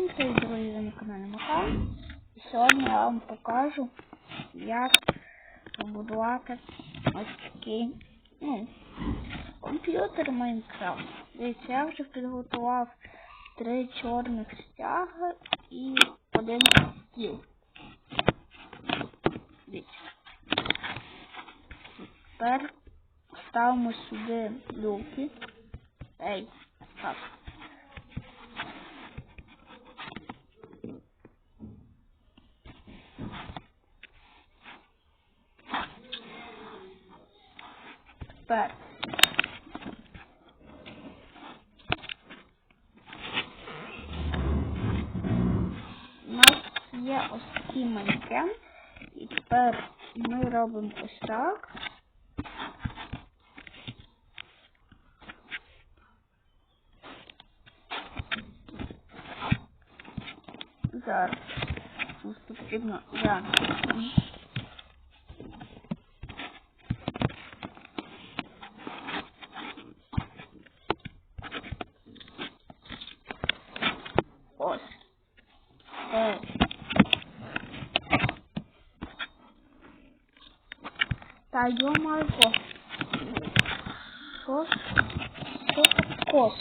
Всім привіт, друзі, на каналі Маха. І сьогодні я вам покажу, як побудувати ось такий ну, комп'ютер Майнкрафт. Дивіться, я вже підготував три чорних стяги і один стіл. Дивіться. Тепер ставимо сюди люки. Ей, так. Тепер у нас є ось манекен. І тепер ми робимо ось так. Зараз. Потрібно зараз. Ось. Е. Та йо-майко. Що? Що так косо?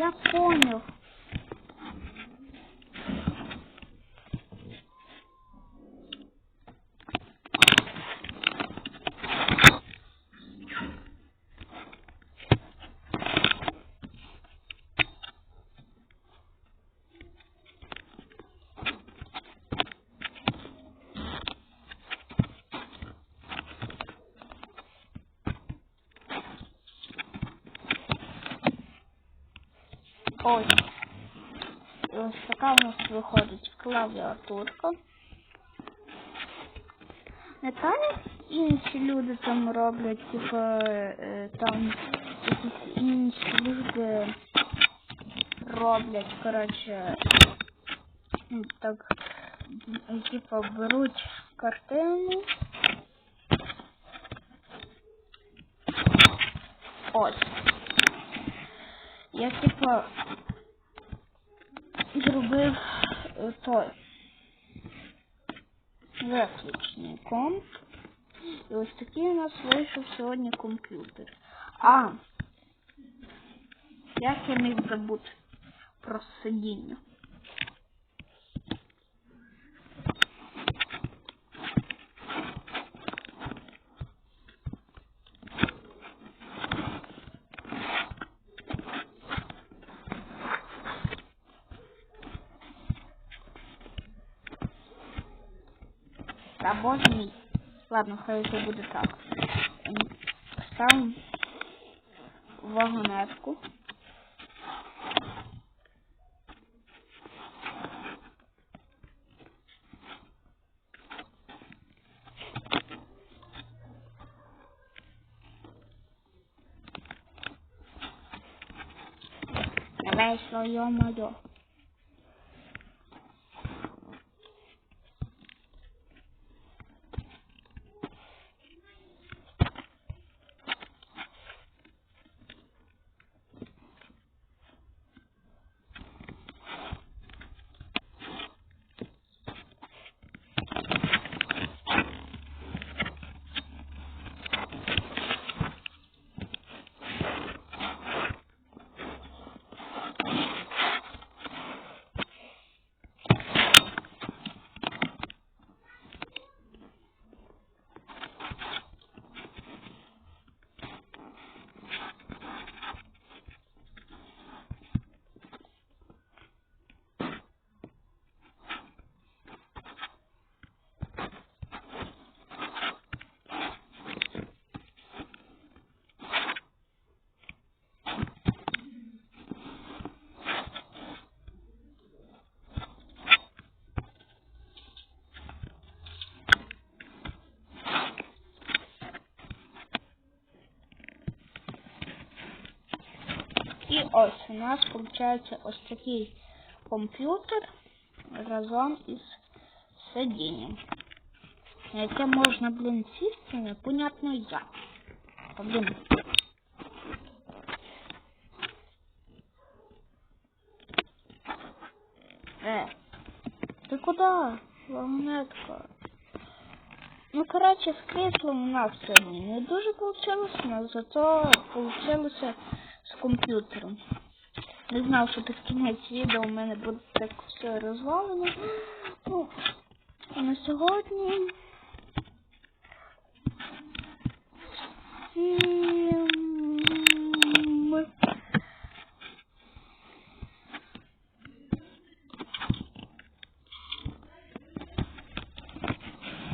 Я Ось. Ось така у нас виходить клавіатурка. Не так інші люди там роблять, типу, е, там якісь інші люди роблять, коротше, ну, так, м, типу, беруть картину. Ось. Я типа зробив е, той виключний комп. І ось такий у нас вийшов сьогодні комп'ютер. А, як я міг забути про сидіння? Та боже. Ладно, хай це буде так. Ем, Ставимо вагонетку. Не вийшло, І ось у нас виходить ось такий комп'ютер разом із сидінням. На яке можна, блін, сісти, непонятно як. Блін. Е, ти куди? Вагонетка. Ну, коротше, з кріслом у нас сьогодні не дуже вийшло, але зато з комп'ютером. Не знав, що під кінець відео у мене буде так все розвалено. Ну, а на сьогодні. Всім...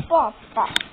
Папа.